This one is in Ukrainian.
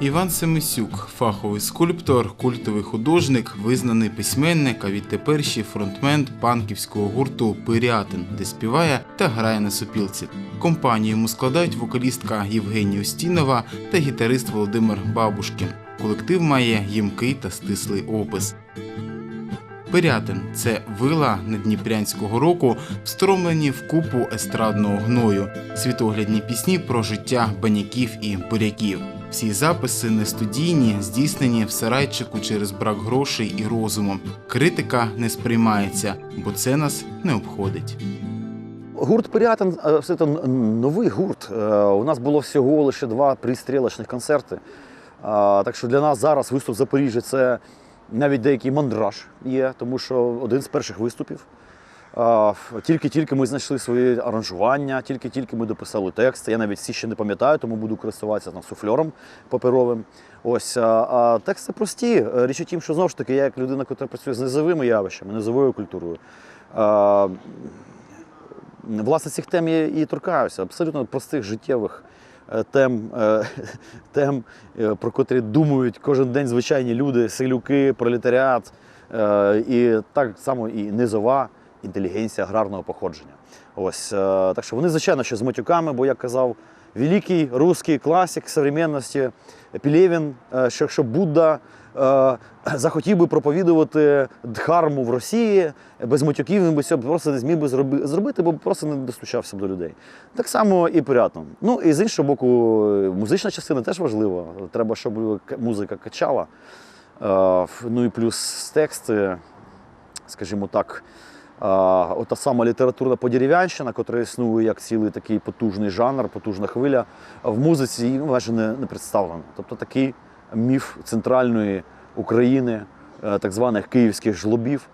Іван Семисюк, фаховий скульптор, культовий художник, визнаний письменник, а відтепер ще фронтмен панківського гурту Пирятин, де співає та грає на сопілці. Компанію йому складають вокалістка Євгенія Устінова та гітарист Володимир Бабушкін. Колектив має ємкий та стислий опис. Пирятин це вила Надніпрянського року, встромлені в купу естрадного гною, світоглядні пісні про життя баняків і буряків. Всі записи не студійні, здійснені в сарайчику через брак грошей і розуму. Критика не сприймається, бо це нас не обходить. Гурт Пирятин е, це новий гурт. Е, У нас було всього лише два пристрілочних концерти. Е, Так що для нас зараз виступ в Запоріжжі це навіть деякий мандраж є, тому що один з перших виступів. Тільки-тільки ми знайшли свої аранжування, тільки-тільки ми дописали тексти. Я навіть всі ще не пам'ятаю, тому буду користуватися там суфльором паперовим. Ось а, а тексти прості. Е, Річ у тім, що знову ж таки, я як людина, яка працює з низовими явищами, низовою культурою. е, Власне, цих тем я і торкаюся, абсолютно простих життєвих е, тем, е, тем, про котрі думають кожен день звичайні люди, селюки, пролетаріат, і так само і низова інтелігенція аграрного походження. Ось, е, так що вони, звичайно, що з матюками, бо як казав великий русський класик современності Пілєвін, е, що якщо Будда е, захотів би проповідувати дхарму в Росії, без матюків він би цього просто не зміг би зробити, бо просто не достучався б до людей. Так само і порядно. Ну і з іншого боку, музична частина теж важлива. Треба, щоб музика качала. Ну і плюс тексти, скажімо так. Ота сама літературна подерев'янщина, котра існує як цілий такий потужний жанр, потужна хвиля, в музиці її майже не, не представлена. Тобто такий міф центральної України, е, так званих київських жлобів,